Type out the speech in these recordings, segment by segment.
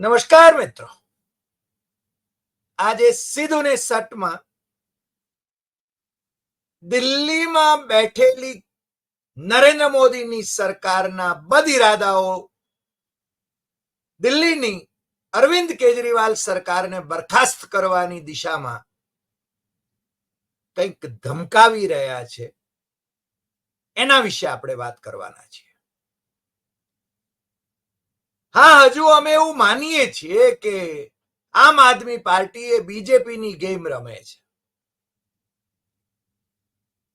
નમસ્કાર મિત્રો. આજે સીધું ને સટમાં દિલ્હીમાં બેઠેલી નરેન્દ્ર મોદીની સરકારના બદ દિલ્હીની અરવિંદ કેજરીવાલ સરકારને બરખાસ્ત કરવાની દિશામાં કંઈક ધમકાવી રહ્યા છે. એના વિશે આપણે વાત કરવાના છીએ. હા, હજુ અમે એવું માનીએ છીએ કે આમ આદમી પાર્ટી એ બીજેપીની ગેમ રમે છે.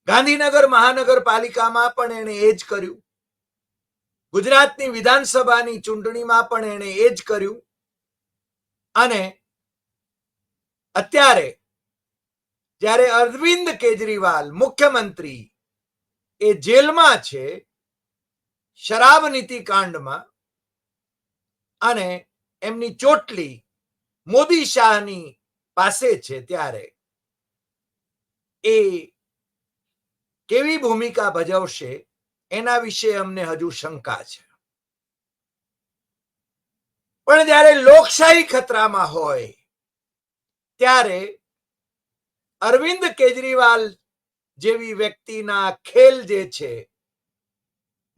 ગાંધીનગર મહાનગરપાલિકામાં પણ એણે એ જ કર્યું. ગુજરાતની વિધાનસભાની ચૂંટણીમાં પણ એણે એ જ કર્યું. અને અત્યારે જ્યારે અરવિંદ કેજરીવાલ મુખ્યમંત્રી એ જેલમાં છે, શરાબ નીતિ કાંડમાં અને એમની ચોટલી મોદી શાહની પાસે છે ત્યારે. એ કેવી ભૂમિકા ભજવશે એના વિશે અમને હજુ શંકા છે. પણ જ્યારે લોકશાહી ખતરામાં હોય, ત્યારે અરવિંદ કેજરીવાલ જેવી વ્યક્તિના ખેલ જે છે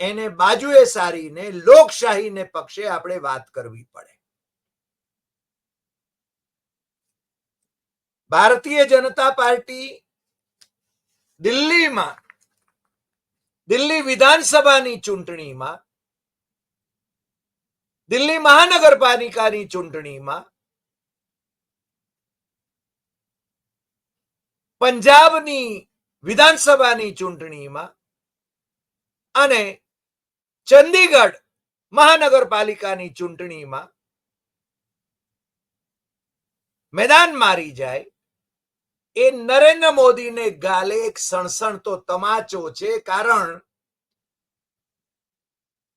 એને બાજુએ સારીને લોકશાહીને પક્ષે આપણે વાત કરવી પડે. ભારતીય જનતા પાર્ટી દિલ્હીમાં, દિલ્હી વિધાનસભાની ચૂંટણીમાં, દિલ્હી મહાનગરપાલિકાની ચૂંટણીમાં પંજાબની વિધાનસભાની ચૂંટણીમાં અને ચંદીગઢ મહાનગરપાલિકાની ચૂંટણીમાં મેદાન મારી જાય, એ નરેન્દ્ર મોદીને ગાલે એક સણસણતો તમાચો છે, કારણ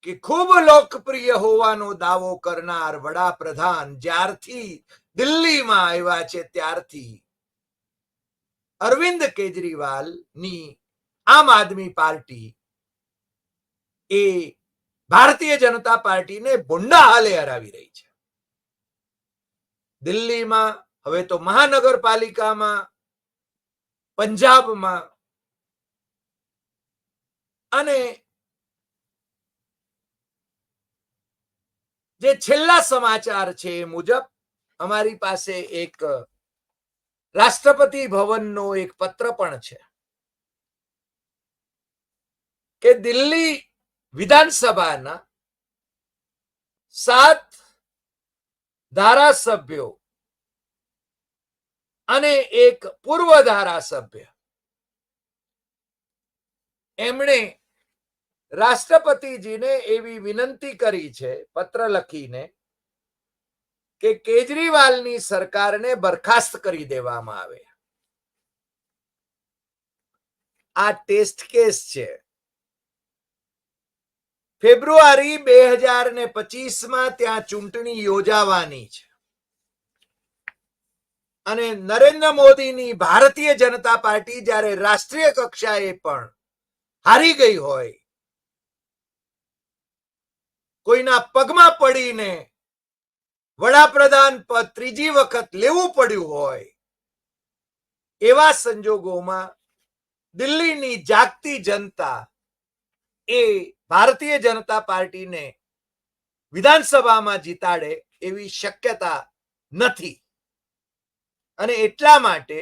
કે ખૂબ લોકપ્રિય હોવાનો દાવો કરનાર વડાપ્રધાન જ્યારથી દિલ્હીમાં આવ્યા છે, ત્યારથી અરવિંદ કેજરીવાલની આમ આદમી પાર્ટી એ ભારતીય જનતા પાર્ટીને ભૂંડા હાલે હરાવી રહી છે. દિલ્હીમાં, હવે તો મહાનગરપાલિકામાં, પંજાબમાં અને જે છેલ્લા સમાચાર છે એ મુજબ, અમારી પાસે એક રાષ્ટ્રપતિ ભવનનો એક પત્ર પણ છે કે દિલ્હી વિધાનસભાના સાત ધારાસભ્યો અને એક પૂર્વ ધારાસભ્ય. એમણે રાષ્ટ્રપતિજીને એવી વિનંતી કરી છે, પત્ર લખીને, કે કેજરીવાલની સરકારને બરખાસ્ત કરી દેવામાં આવે. આ ટેસ્ટ કેસ છે. ફેબ્રુઆરી બે હજાર ને પચીસમાં ત્યાં ચૂંટણી યોજાવાની છે. અને નરેન્દ્ર મોદીની ભારતીય જનતા પાર્ટી જ્યારે રાષ્ટ્રીય કક્ષાએ પણ હારી ગઈ હોય, કોઈના પગમાં પડીને વડાપ્રધાન પદ ત્રીજી વખત લેવું પડ્યું હોય, એવા સંજોગોમાં દિલ્હીની જાગતી જનતા એ ભારતીય જનતા પાર્ટીને વિધાનસભામાં જીતાડે એવી શક્યતા નથી. અને એટલા માટે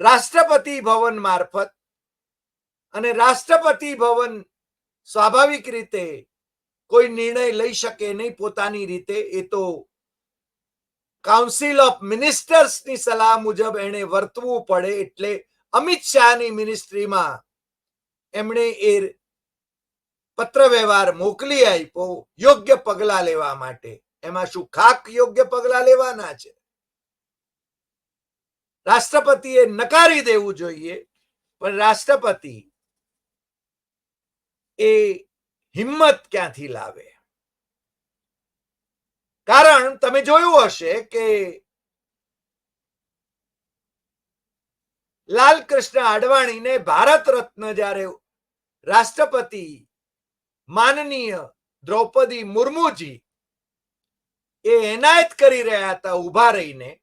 રાષ્ટ્રપતિ ભવન મારફત અને રાષ્ટ્રપતિ ભવન સ્વાભાવિક રીતે કોઈ નિર્ણય લઈ શકે નહીં પોતાની રીતે, એ તો કાઉન્સિલ ઓફ મિનિસ્ટર્સની સલાહ મુજબ એને વર્તવું પડે એટલે અમિત શાહની મિનિસ્ટ્રીમાં એમણે એ પત્ર વ્યવહાર મોકલી આપ્યો યોગ્ય પગલા લેવા માટે. એમાં શું ખાક યોગ્ય પગલા લેવાના છે? રાષ્ટ્રપતિએ નકારી દેવું જોઈએ, પણ રાષ્ટ્રપતિ એ હિંમત ક્યાંથી લાવે? કારણ તમે જોયું હશે કે લાલકૃષ્ણ અડવાણીને ભારત રત્ન જ્યારે રાષ્ટ્રપતિ માનનીય દ્રૌપદી મુર્મુજી એ એનાયત કરી રહ્યા હતા ઊભા રહીને.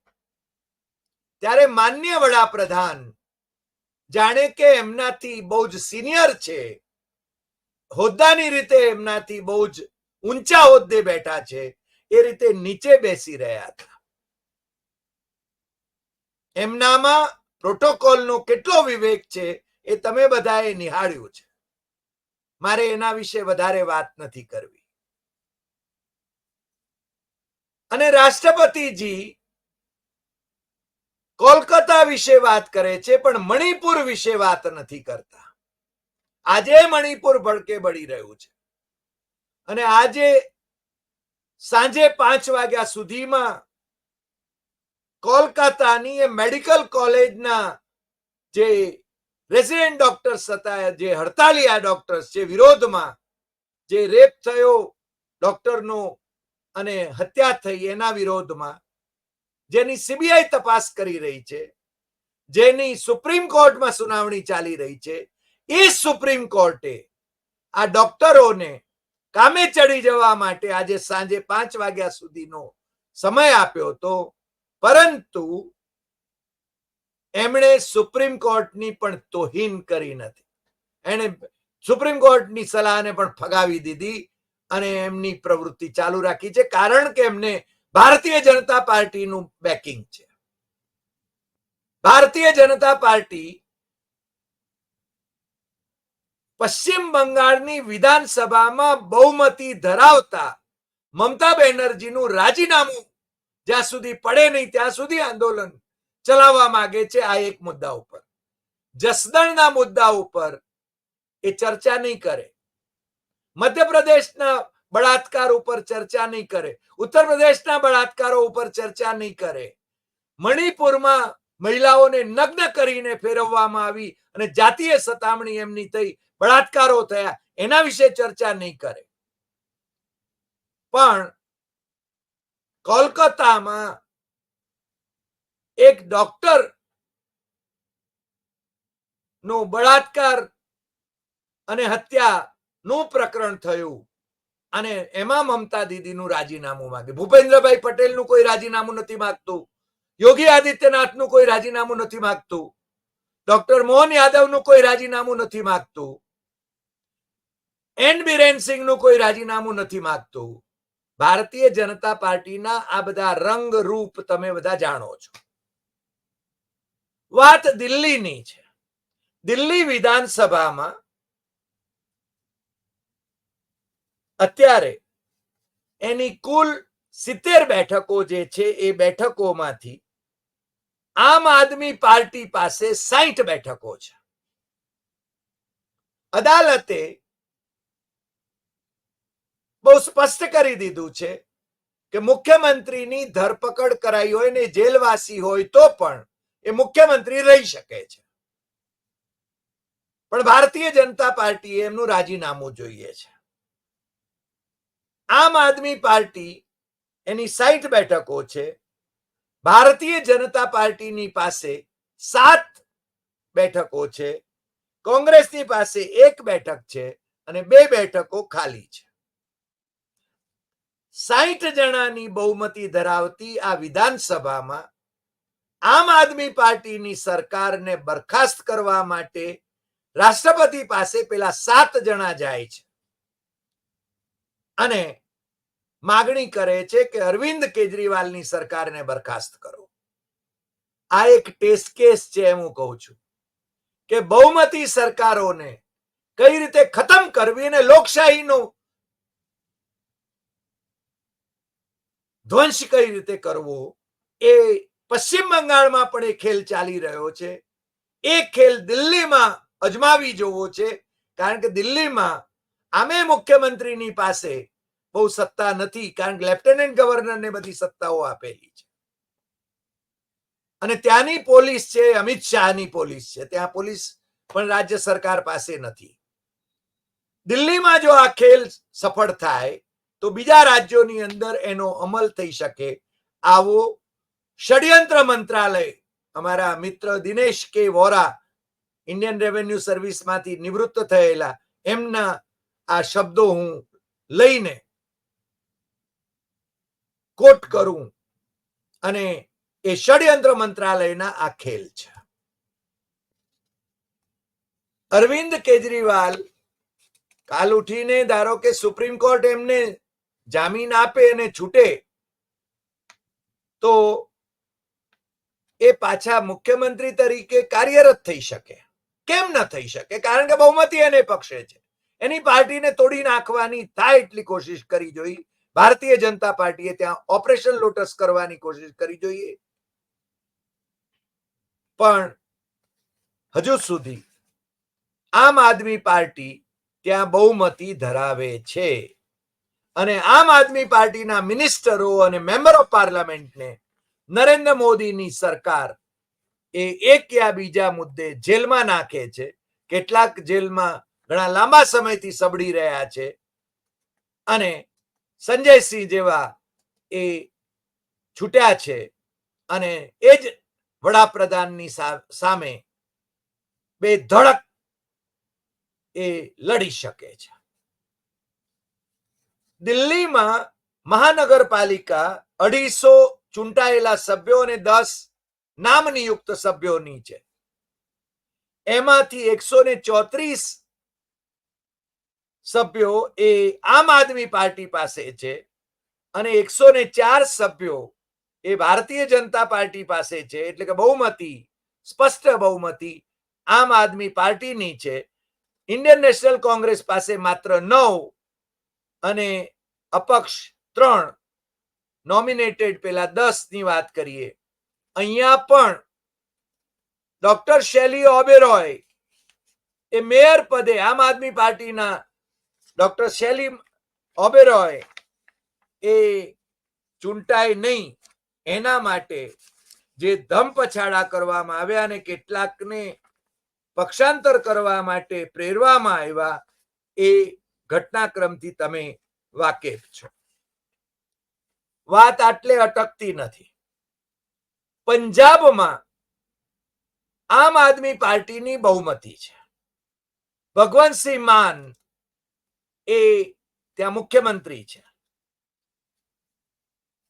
ત્યારે માન્ય વડાપ્રધાન જાણે કે એમનાથી બહુ જ સિનિયર છે. હોદ્દાની રીતે એમનાથી બહુ જ ઊંચા હોદ્દે બેઠા છે. એ રીતે નીચે બેસી રહ્યા હતા. એમનામાં પ્રોટોકોલનો કેટલો વિવેક છે એ તમે બધાએ નિહાળ્યું છે. મારે એના વિશે વધારે વાત નથી કરવી. અને રાષ્ટ્રપતિજી કોલકાતા વિશે વાત કરે છે, પણ મણિપુર વિશે વાત નથી કરતા. આજે મણિપુર ભડકે બળી રહ્યું છે. અને આજે સાંજે પાંચ વાગ્યા સુધીમાં કોલકાતાની એ મેડિકલ કોલેજના જે રેસિડેન્ટ ડોક્ટર્સ હતા, જે હડતાલિયા ડોક્ટર્સ જે વિરોધમાં જે રેપ થયો ડોક્ટરનો અને હત્યા થઈ એના વિરોધમાં, જેની સીબીઆઈ તપાસ કરી રહી છે, જેની સુપ્રીમ કોર્ટમાં સુનાવણી ચાલી રહી છે, એ સુપ્રીમ કોર્ટે આ ડોક્ટરોને કામે ચડી જવા માટે આજે સાંજે પાંચ વાગ્યા સુધીનો સમય આપ્યો હતો, પરંતુ એમણે સુપ્રીમ કોર્ટની પણ તોહીન કરી નથી. એણે સુપ્રીમ કોર્ટની સલાહને પણ ફગાવી દીધી અને એમની પ્રવૃત્તિ ચાલુ રાખી છે, કારણ કે એમને ભારતીય જનતા પાર્ટીનું બેકિંગ છે. ભારતીય જનતા પાર્ટી પશ્ચિમ બંગાળની વિધાનસભામાં બહુમતી ધરાવતા મમતા બેનર્જીનું રાજીનામું જ્યાં સુધી પડે નહીં, ત્યાં સુધી આંદોલન ચલાવવા માંગે છે આ એક મુદ્દા ઉપર. જસદણના મુદ્દા ઉપર એ ચર્ચા નહીં કરે. મધ્યપ્રદેશના બળાત્કાર ઉપર ચર્ચા નહીં કરે. ઉત્તર પ્રદેશના બળાત્કારો ઉપર ચર્ચા નહીં કરે. મણિપુરમાં મહિલાઓને નગ્ન કરીને ફેરવવામાં આવી અને જાતીય સતામણી એમની થઈ બળાત્કારો થયા, એના વિશે ચર્ચા નહીં કરે. પણ કોલકાતામાં એક ડોક્ટર નો બળાત્કાર અને હત્યા નું પ્રકરણ થયું. અને એમાં મમતા દીદીનું રાજીનામું માંગે ભૂપેન્દ્રભાઈ પટેલનું કોઈ રાજીનામું નથી માંગતું. યોગી આદિત્યનાથનું કોઈ રાજીનામું નથી માંગતું. ડોક્ટર મોહન યાદવનું કોઈ રાજીનામું નથી માંગતું. એન બિરેન સિંહનું કોઈ રાજીનામું નથી માંગતું. ભારતીય જનતા પાર્ટીના આ બધા રંગ રૂપ તમે બધા જાણો છો. વાત દિલ્હીની છે. દિલ્હી વિધાનસભામાં અત્યારે એની કુલ સિત્તેર બેઠકો જે છે એ બેઠકોમાંથી આમ આદમી પાર્ટી પાસે સાહીઠ બેઠકો છે. અદાલતે બહુ સ્પષ્ટ કરી દીધું છે કે મુખ્યમંત્રીની ધરપકડ કરાઈ હોય ને જેલવાસી હોય તો પણ એ મુખ્યમંત્રી રહી શકે છે. પણ ભારતીય જનતા પાર્ટીએ એમનું રાજીનામું જોઈએ છે. આમ આદમી પાર્ટી એની સાઈઠ બેઠકો છે. ભારતીય જનતા પાર્ટીની પાસે સાત બેઠકો છે. કોંગ્રેસની પાસે એક બેઠક છે અને બે બેઠકો ખાલી છે. સાહીઠ જણાની બહુમતી ધરાવતી આ વિધાનસભામાં આમ આદમી પાર્ટીની સરકારને બરખાસ્ત કરવા માટે રાષ્ટ્રપતિ પાસે પેલા સાત જણા જાય છે. અને માગણી કરે છે કે અરવિંદ કેજરીવાલની સરકારને બરખાસ્ત કરો. આ એક ટેસ્ટ કેસ છે એમ હું કહું છું કે બહુમતી સરકારોને કઈ રીતે ખતમ કરવી અને લોકશાહીનો ધ્વંસ કઈ રીતે કરવો એ પશ્ચિમ બંગાળમાં પણ એ ખેલ ચાલી રહ્યો છે. એ ખેલ દિલ્હીમાં અજમાવી જોવો છે. કારણ કે દિલ્હીમાં આમે મુખ્યમંત્રીની પાસે બહુ સત્તા નથી. કારણ કે લેફ્ટનન્ટ ગવર્નરને બધી સત્તાઓ આપેલી છે. અને ત્યાંની પોલીસ છે, અમિત શાહની પોલીસ છે. ત્યાં પોલીસ પણ રાજ્ય સરકાર પાસે નથી. દિલ્હીમાં જો આ ખેલ સફળ થાય, તો બીજા રાજ્યોની અંદર એનો અમલ થઈ શકે. આવો ષડયંત્ર મંત્રાલય, અમારા મિત્ર દિનેશ કે વોરા, ઇન્ડિયન રેવન્યુ સર્વિસમાંથી નિવૃત્ત થયેલા, એમના આ શબ્દો હું લઈને કોટ કરું અને એ ષડયંત્ર મંત્રાલયના આ ખેલ છે. અરવિંદ કેજરીવાલ કાલ ઉઠીને, ધારો કે સુપ્રીમ કોર્ટ એમને જામીન આપે અને છૂટે, તો એ પાછા મુખ્યમંત્રી તરીકે કાર્યરત થઈ શકે. કેમ ન થઈ શકે? કારણ કે બહુમતી એને પક્ષે છે. એની પાર્ટીને તોડી નાખવાની થાય એટલી કોશિશ કરી જોઈ ભારતીય જનતા પાર્ટીએ ત્યાં ઓપરેશન લોટસ કરવાની કોશિશ કરી જોઈએ. પણ હજુ સુધી આમ આદમી પાર્ટી ત્યાં બહુમતી ધરાવે છે. અને આમ આદમી પાર્ટીના મિનિસ્ટરો અને મેમ્બર ઓફ પાર્લામેન્ટને નરેન્દ્ર મોદીની સરકાર એ એક યા બીજા મુદ્દે જેલમાં નાખે છે. કેટલાક જેલમાં ઘણા લાંબા સમયથી સબડી રહ્યા છે. અને સંજયસિંહ જેવા એ છૂટ્યા છે અને એ જ વડાપ્રધાનની સામે બે ધડક એ લડી શકે છે. દિલ્હીમાં મહાનગરપાલિકા અઢીસો ચૂંટાયેલા સભ્યો અને દસ નામ નિયુક્ત સભ્યોની છે. એમાંથી એકસો ને ચોત્રીસ સભ્યો એ આમ આદમી પાર્ટી પાસે છે અને એકસો ને ચાર સભ્યો એ ભારતીય જનતા પાર્ટી પાસે છે. એટલે કે બહુમતી, સ્પષ્ટ બહુમતી આમ આદમી પાર્ટીની છે. ઇન્ડિયન નેશનલ કોંગ્રેસ પાસે માત્ર નવ અને અપક્ષ ત્રણ નોમિનેટેડ પેલા દસની વાત કરીએ. અહીંયા પણ ડોક્ટર શૈલી ઓબેરોય એ મેયર પદે આમ આદમી પાર્ટીના ડોક્ટર શૈલી ઓબેરોય એ ચૂંટાય નહીં. એના માટે જે ધમ પછાડા કરવામાં આવ્યા અને કેટલાકને પક્ષાંતર કરવા માટે પ્રેરવામાં આવ્યા એ ઘટનાક્રમથી તમે વાકેફ છો. વાત આટલે અટકતી નથી. પંજાબમાં આમ આદમી પાર્ટીની બહુમતી છે. ભગવંતસિંહ માન એ ત્યાં મુખ્યમંત્રી છે.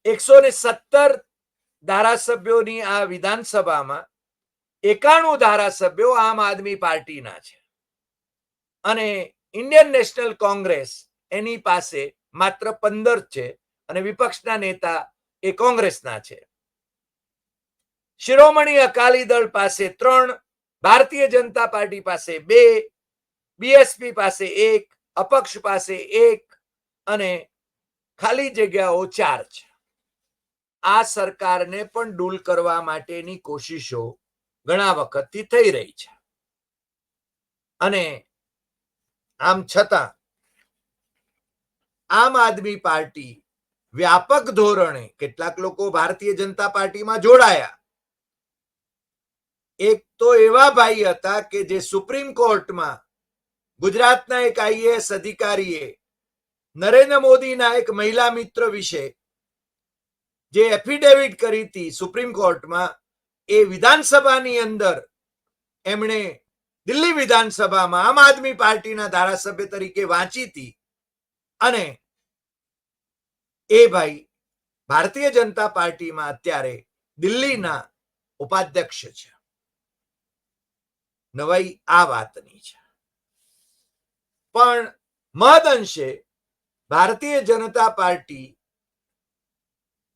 એકસો ને સત્તર ધારાસભ્યોની આ વિધાનસભામાં એકાણું ધારાસભ્યો આમ આદમી પાર્ટીના છે. અને ઇન્ડિયન નેશનલ કોંગ્રેસ એની પાસે માત્ર પંદર છે. અને વિપક્ષના નેતા એ કોંગ્રેસના છે. શિરોમણી અકાલી દળ પાસે ત્રણ, ભારતીય જનતા પાર્ટી પાસે બે બીએસપી પાસે એક, અપક્ષ પાસે એક અને ખાલી જગ્યાઓ ચાર છે. આ સરકારને પણ ડૂલ કરવા માટેની કોશિશો ઘણા વખતથી થઈ રહી છે. અને આમ છતાં, આમ આદમી પાર્ટી વ્યાપક ધોરણે કેટલાક લોકો ભારતીય જનતા પાર્ટીમાં જોડાયા. એક તો એવા ભાઈ હતા કે જે સુપ્રીમ કોર્ટમાં ગુજરાતના એક આઈએએસ અધિકારીએ નરેન્દ્ર મોદીના એક મહિલા મિત્ર વિશે જે એફિડેવિટ કરી હતી સુપ્રીમ કોર્ટમાં, એ વિધાનસભાની અંદર એમણે દિલ્હી વિધાનસભામાં આમ આદમી પાર્ટીના ધારાસભ્ય તરીકે વાંચી હતી અને એ ભાઈ ભારતીય જનતા પાર્ટીમાં અત્યારે દિલ્હીના ઉપાધ્યક્ષ છે. નવાઈ આ વાતની છે. પણ મહદઅંશે ભારતીય જનતા પાર્ટી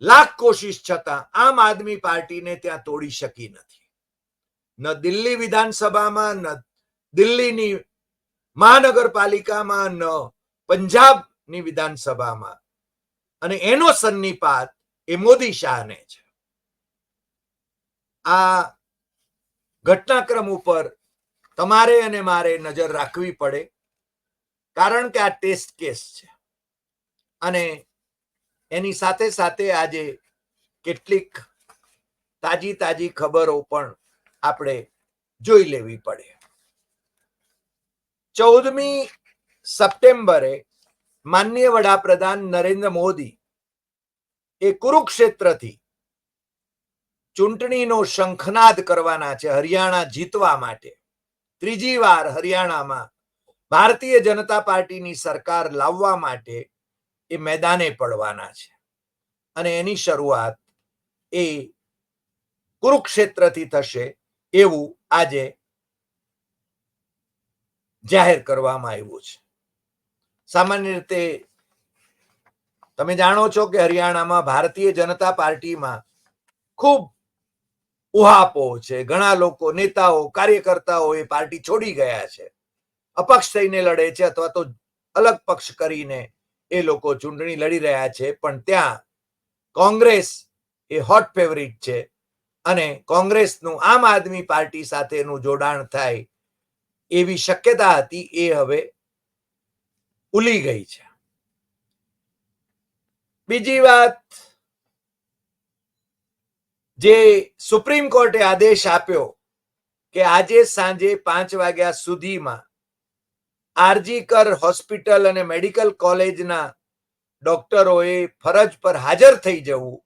લાખ કોશિશ છતાં આમ આદમી પાર્ટીને ત્યાં તોડી શકી નથી. ન દિલ્હી વિધાનસભામાં, ન દિલ્હીની મહાનગરપાલિકામાં, ન પંજાબની વિધાનસભામાં અને એનો સન્નિપાત એ મોદી શાહને છે. આ ઘટનાક્રમ ઉપર તમારે અને મારે નજર રાખવી પડે, કારણ કે આ ટેસ્ટ કેસ છે. અને એની સાથે સાથે આજે કેટલીક તાજી તાજી ખબરો પણ આપણે જોઈ લેવી પડે. ચૌદમી સપ્ટેમ્બરે માનનીય વડાપ્રધાન નરેન્દ્ર મોદી એ કુરુક્ષેત્રથી ચૂંટણીનો શંખનાદ કરવાના છે હરિયાણા જીતવા માટે. ત્રીજી વાર હરિયાણામાં ભારતીય જનતા પાર્ટીની સરકાર લાવવા માટે એ મેદાને પડવાના છે. અને એની શરૂઆત એ કુરુક્ષેત્રથી થશે એવું આજે જાહેર કરવામાં આવ્યું છે. સામાન્ય રીતે તમે જાણો છો કે હરિયાણામાં ભારતીય જનતા પાર્ટીમાં ખૂબ ઉહાપો છે. ઘણા લોકો, નેતાઓ, કાર્યકર્તાઓ એ પાર્ટી છોડી ગયા છે. અપક્ષ થઈને લડે છે અથવા તો અલગ પક્ષ કરીને એ લોકો ચૂંટણી લડી રહ્યા છે. પણ ત્યાં કોંગ્રેસ એ હોટ ફેવરિટ છે અને કોંગ્રેસનું આમ આદમી પાર્ટી સાથેનું જોડાણ થાય એવી શક્યતા હતી એ હવે ઉલી ગઈ છે. બીજી વાત, જે સુપ્રીમ કોર્ટે આદેશ આપ્યો કે આજે સાંજે પાંચ વાગ્યા સુધીમાં આરજીકર હોસ્પિટલ અને મેડિકલ કોલેજના ડોક્ટરોએ ફરજ પર હાજર થઈ જવું.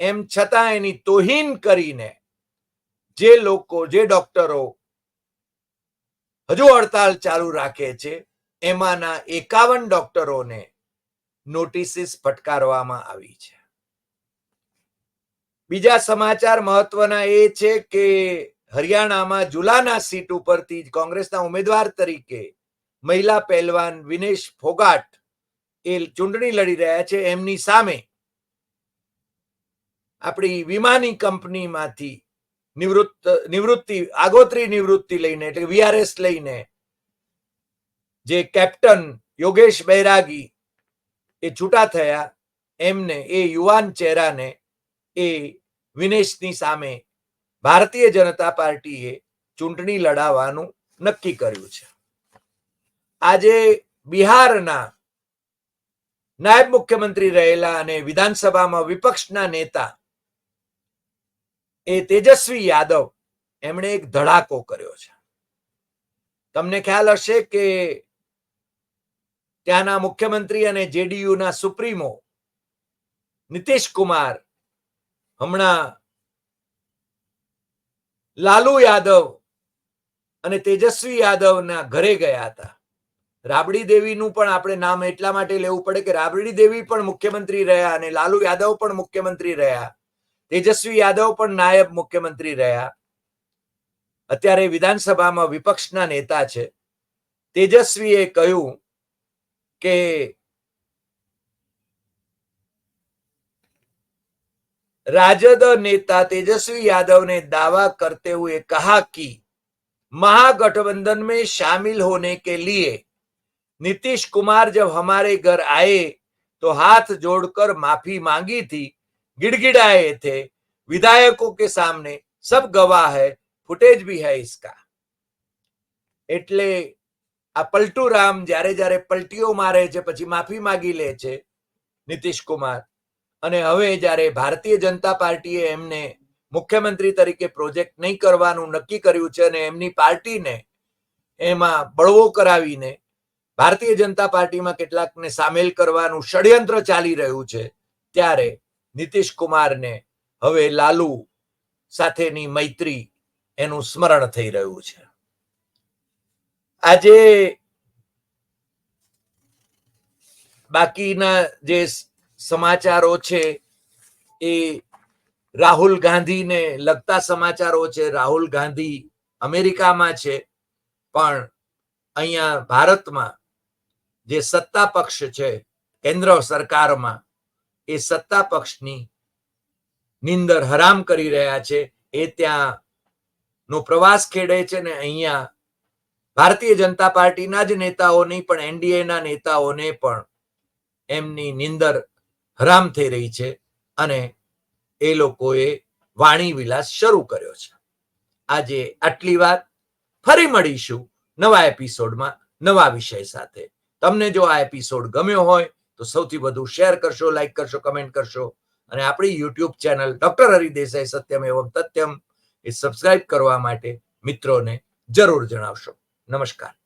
એમ છતાં એની તોહીન કરીને જે લોકો, જે ડોક્ટરો હજુ હડતાલ ચાલુ રાખે છે એમાંના એકાવન ડોક્ટરોને નોટિસિસ ફટકારવામાં આવી છે. બીજા સમાચાર મહત્વના એ છે કે હરિયાણામાં જુલાના સીટ ઉપરથી કોંગ્રેસના ઉમેદવાર તરીકે મહિલા પહેલવાન વિનેશ ફોગાટ એ ચૂંટણી લડી રહ્યા છે. એમની સામે આપણી વિમાની કંપનીમાંથી નિવૃત્ત, નિવૃત્તિ, આગોતરી નિવૃત્તિ લઈને એટલે વીઆરએસ લઈને જે કેપ્ટન યોગેશ બૈરાગી એ છૂટા થયા, એમને એ યુવાન ચહેરાને એ વિનેશની સામે ભારતીય જનતા પાર્ટીએ ચૂંટણી લડાવવાનું નક્કી કર્યું છે. આજે બિહારના નાયબ મુખ્યમંત્રી રહેલા અને વિધાનસભામાં વિપક્ષના નેતા એ તેજસ્વી યાદવ એમણે એક ધડાકો કર્યો છે. તમને ખ્યાલ હશે કે ત્યાંના મુખ્યમંત્રી અને જેડીયુના સુપ્રીમો નીતિશ કુમાર, હમણાં લાલુ યાદવ અને તેજસ્વી યાદવના ઘરે ગયા હતા. રાબડી દેવીનું પણ આપણે નામ એટલા માટે લેવું પડે કે રાબડી દેવી પણ મુખ્યમંત્રી રહ્યા અને લાલુ યાદવ પણ મુખ્યમંત્રી રહ્યા. તેજસ્વી યાદવ પણ નાયબ મુખ્યમંત્રી રહ્યા. અત્યારે વિધાનસભામાં વિપક્ષના નેતા છે. તેજસ્વીએ કહ્યું કે राजद नेता तेजस्वी यादव ने दावा करते हुए कहा कि महागठबंधन में शामिल होने के लिए नीतीश कुमार जब हमारे घर आए तो हाथ जोड़कर माफी मांगी थी गिड़गिड़ाए थे विधायकों के सामने सब गवाह है फुटेज भी है इसका એટલે આ પલટુ રામ જ્યારે જ્યારે પલટીઓ મારે છે, પછી માફી માગી લે છે, નીતિશ કુમાર. અને હવે જ્યારે ભારતીય જનતા પાર્ટીએ એમને મુખ્યમંત્રી તરીકે પ્રોજેક્ટ નહીં કરવાનું નક્કી કર્યું છે અને એમની પાર્ટીને એમાં બળવો કરાવીને ભારતીય જનતા પાર્ટીમાં કેટલાકને સામેલ કરવાનું ષડયંત્ર ચાલી રહ્યું છે, ત્યારે નીતિશ કુમારને હવે લાલુ સાથેની મૈત્રી એનું સ્મરણ થઈ રહ્યું છે. આજે બાકીના જે સમાચારો છે એ રાહુલ ગાંધીને લગતા સમાચારો છે. રાહુલ ગાંધી અમેરિકામાં છે, પણ અહીંયા ભારતમાં જે સત્તા પક્ષ છે, કેન્દ્ર સરકારમાં, એ સત્તા પક્ષની નિંદર હરામ કરી રહ્યા છે. એ ત્યાં નો પ્રવાસ ખેડે છે ને અહીંયા ભારતીય જનતા પાર્ટીના જ નેતાઓની પણ, એનડીએના નેતાઓને પણ એમની નિંદર હરામ થઈ રહી છે અને એ લોકોએ વાણી વિલાસ શરૂ કર્યો છે. આજે આટલી વાત. ફરી મળીશું નવા એપિસોડમાં, નવા વિષય સાથે. તમને જો આ એપિસોડ ગમ્યો હોય, તો સૌથી વધુ શેર કરશો, લાઈક કરશો, કમેન્ટ કરશો અને આપણી યુટ્યુબ ચેનલ ડોક્ટર હરિદેસાઈ સત્યમ એવમ તથ્યમ એ સબસ્ક્રાઇબ કરવા માટે મિત્રોને જરૂર જણાવશો. નમસ્કાર.